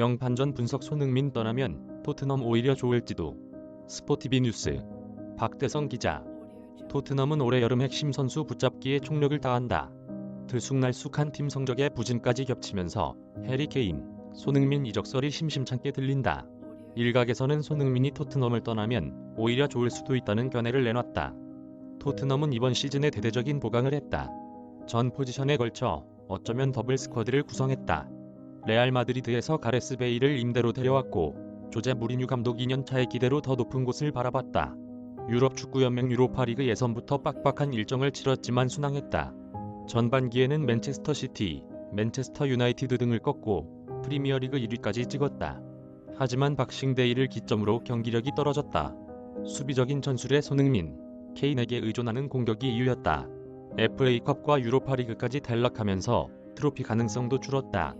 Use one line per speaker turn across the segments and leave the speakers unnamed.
영판전 분석 손흥민 떠나면 토트넘 오히려 좋을지도. 스포티비 뉴스 박대성 기자 토트넘은 올해 여름 핵심 선수 붙잡기에 총력을 다한다. 들쑥날쑥한 팀 성적의 부진까지 겹치면서 해리 케인, 손흥민 이적설이 심심찮게 들린다. 일각에서는 손흥민이 토트넘을 떠나면 오히려 좋을 수도 있다는 견해를 내놨다. 토트넘은 이번 시즌에 대대적인 보강을 했다. 전 포지션에 걸쳐 어쩌면 더블 스쿼드를 구성했다. 레알 마드리드에서 가레스 베일을 임대로 데려왔고 조제 무리뉴 감독 2년차의 기대로 더 높은 곳을 바라봤다. 유럽 축구연맹 유로파리그 예선부터 빡빡한 일정을 치렀지만 순항했다. 전반기에는 맨체스터 시티, 맨체스터 유나이티드 등을 꺾고 프리미어리그 1위까지 찍었다. 하지만 박싱데이를 기점으로 경기력이 떨어졌다. 수비적인 전술의 손흥민, 케인에게 의존하는 공격이 이유였다. FA컵과 유로파리그까지 탈락하면서 트로피 가능성도 줄었다.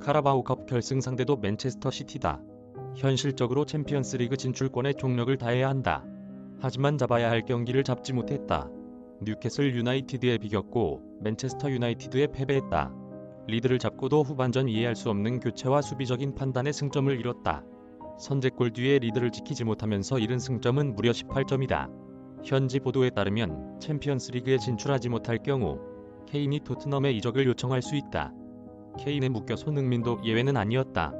카라바오컵 결승 상대도 맨체스터 시티다. 현실적으로 챔피언스리그 진출권에 총력을 다해야 한다. 하지만 잡아야 할 경기를 잡지 못했다. 뉴캐슬 유나이티드에 비겼고 맨체스터 유나이티드에 패배했다. 리드를 잡고도 후반전 이해할 수 없는 교체와 수비적인 판단에 승점을 잃었다. 선제골 뒤에 리드를 지키지 못하면서 잃은 승점은 무려 18점이다. 현지 보도에 따르면 챔피언스리그에 진출하지 못할 경우 케인이 토트넘에 이적을 요청할 수 있다. 케인에 묶여 손흥민도 예외는 아니었다.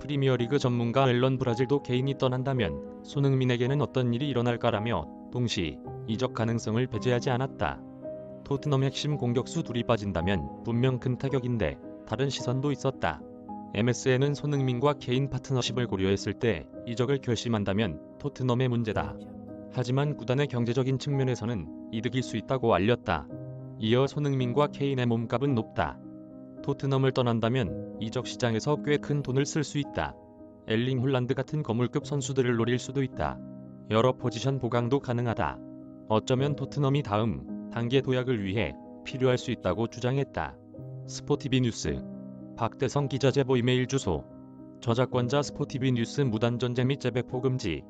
프리미어리그 전문가 앨런 브라질도 케인이 떠난다면 손흥민에게는 어떤 일이 일어날까라며 동시 이적 가능성을 배제하지 않았다. 토트넘 핵심 공격수 둘이 빠진다면 분명 큰 타격인데 다른 시선도 있었다. MSN은 손흥민과 케인 파트너십을 고려했을 때 이적을 결심한다면 토트넘의 문제다. 하지만 구단의 경제적인 측면에서는 이득일 수 있다고 알렸다. 이어 손흥민과 케인의 몸값은 높다. 토트넘을 떠난다면 이적 시장에서 꽤 큰 돈을 쓸 수 있다. 엘링 홀란드 같은 거물급 선수들을 노릴 수도 있다. 여러 포지션 보강도 가능하다. 어쩌면 토트넘이 다음 단계 도약을 위해 필요할 수 있다고 주장했다. 스포티비 뉴스 박대성 기자 제보 이메일 주소 저작권자 스포티비 뉴스 무단전쟁 및 재배포 금지